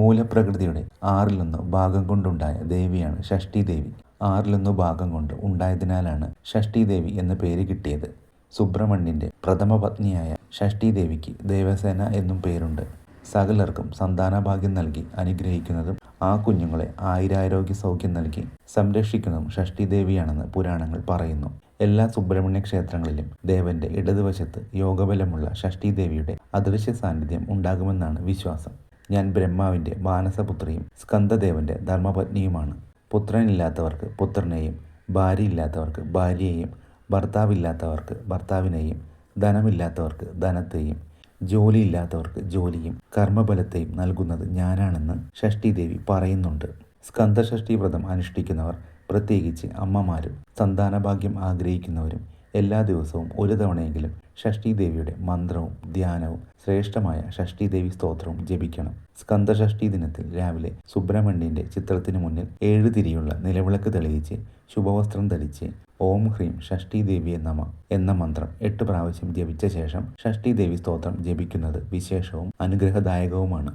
മൂലപ്രകൃതിയുടെ ആറിലൊന്ന് ഭാഗം കൊണ്ടുണ്ടായ ദേവിയാണ് ഷഷ്ടി ദേവി ആറിലൊന്ന് ഭാഗം കൊണ്ട് ഉണ്ടായതിനാലാണ് ഷഷ്ടി ദേവി എന്ന പേര് കിട്ടിയത്. സുബ്രഹ്മണ്യന്റെ പ്രഥമ പത്നിയായ ഷഷ്ടി ദേവിക്ക് ദേവസേന എന്നും പേരുണ്ട്. സകലർക്കും സന്താനഭാഗ്യം നൽകി അനുഗ്രഹിക്കുന്നതും ആ കുഞ്ഞുങ്ങളെ ആയിരാരോഗ്യ സൗഖ്യം നൽകി സംരക്ഷിക്കുന്നതും ഷഷ്ടി ദേവിയാണെന്ന് പുരാണങ്ങൾ പറയുന്നു. എല്ലാ സുബ്രഹ്മണ്യ ക്ഷേത്രങ്ങളിലും ദേവന്റെ ഇടതുവശത്ത് യോഗബലമുള്ള ഷഷ്ടി ദേവിയുടെ അദൃശ്യ സാന്നിധ്യം ഉണ്ടാകുമെന്നാണ് വിശ്വാസം. ഞാൻ ബ്രഹ്മാവിന്റെ മാനസപുത്രിയും സ്കന്ദദേവന്റെ ധർമ്മപത്നിയുമാണ്. പുത്രനില്ലാത്തവർക്ക് പുത്രനെയും ഭാര്യയില്ലാത്തവർക്ക് ഭാര്യയെയും ഭർത്താവില്ലാത്തവർക്ക് ഭർത്താവിനെയും ധനമില്ലാത്തവർക്ക് ധനത്തെയും ജോലിയില്ലാത്തവർക്ക് ജോലിയും കർമ്മബലത്തെയും നൽകുന്നത് ഞാനാണെന്ന് ഷഷ്ടിദേവി പറയുന്നുണ്ട്. സ്കന്ധഷഷ്ടി വ്രതം അനുഷ്ഠിക്കുന്നവർ പ്രത്യേകിച്ച് അമ്മമാരും സന്താനഭാഗ്യം ആഗ്രഹിക്കുന്നവരും എല്ലാ ദിവസവും ഒരു തവണയെങ്കിലും ഷഷ്ടി ദേവിയുടെ മന്ത്രവും ധ്യാനവും ശ്രേഷ്ഠമായ ഷഷ്ടി ദേവി സ്തോത്രവും ജപിക്കണം. സ്കന്ദഷഷ്ടി ദിനത്തിൽ രാവിലെ സുബ്രഹ്മണ്യന്റെ ചിത്രത്തിനു മുന്നിൽ ഏഴ് തിരിയുള്ള നിലവിളക്ക് തെളിയിച്ച് ശുഭവസ്ത്രം ധരിച്ച് ഓം ഹ്രീം ഷഷ്ടി ദേവിയെ നമ എന്ന മന്ത്രം എട്ട് പ്രാവശ്യം ജപിച്ച ശേഷം ഷഷ്ടി ദേവി സ്തോത്രം ജപിക്കുന്നത് വിശേഷവും അനുഗ്രഹദായകവുമാണ്.